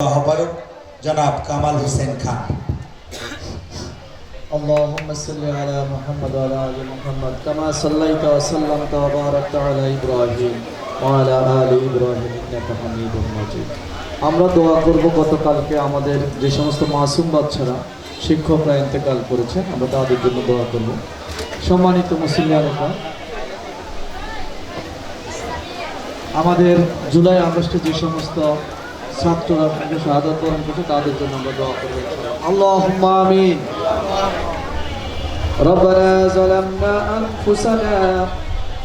আহ্বায়ক জনাব কামাল হোসেন খান اللهم صل على محمد وعلى ال محمد كما صليت وسلمت وباركت على ابراهيم وعلى ال ابراهيم انك حميد مجيد আমরা দোয়া করব গতকালকে আমাদের যে সমস্ত মাসুম বাচ্চারা শিক্ষকরা ইন্তেকাল করেছেন আমরা তাদের জন্য দোয়া করব সম্মানিত মুসলিয়ানরা আমাদের জুলাই আগস্টে যে সমস্ত ছাত্ররা শাহাদত বরণ করছে তাদের জন্য আমরা দোয়া করবো আল্লাহ আমিন ربنا ظلمنا أنفسنا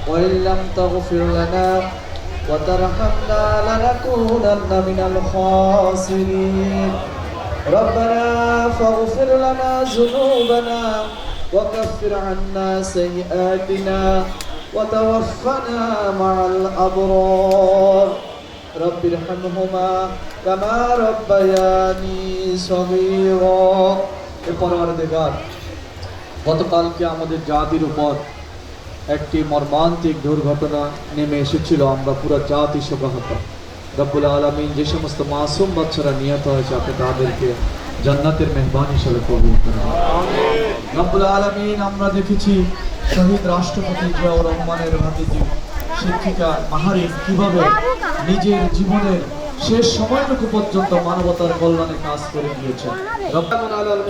وإن لم تغفر لنا وترحمنا لنكونن من الخاسرين ربنا فاغفر لنا ذنوبنا وكفر عنا سيئاتنا وتوفنا مع الأبرار رب ارحمهما كما ربياني صغيرا الپروردگار গতকালকে আমাদের জাতির উপর একটি মর্মান্তিক দুর্ঘটনা নেমে এসেছিল আমরা পুরো জাতি শোকাহত রব্বুল আলমিন যে সমস্ত মাসুম বাচ্চারা নিহত হয়েছে আপনি তাদেরকে জান্নাতের মেহমান হিসেবে কবুল করেন রব্বুল আলমিন আমরা দেখেছি শহীদ রাষ্ট্রপতি জিয়াউর রহমানের ভাতিজি শিক্ষিকা মাহারি কীভাবে নিজের জীবনের শেষ সময়টুকু পর্যন্ত মানবতার কল্যাণে কাজ করে গিয়েছেন রব্বানা আলাল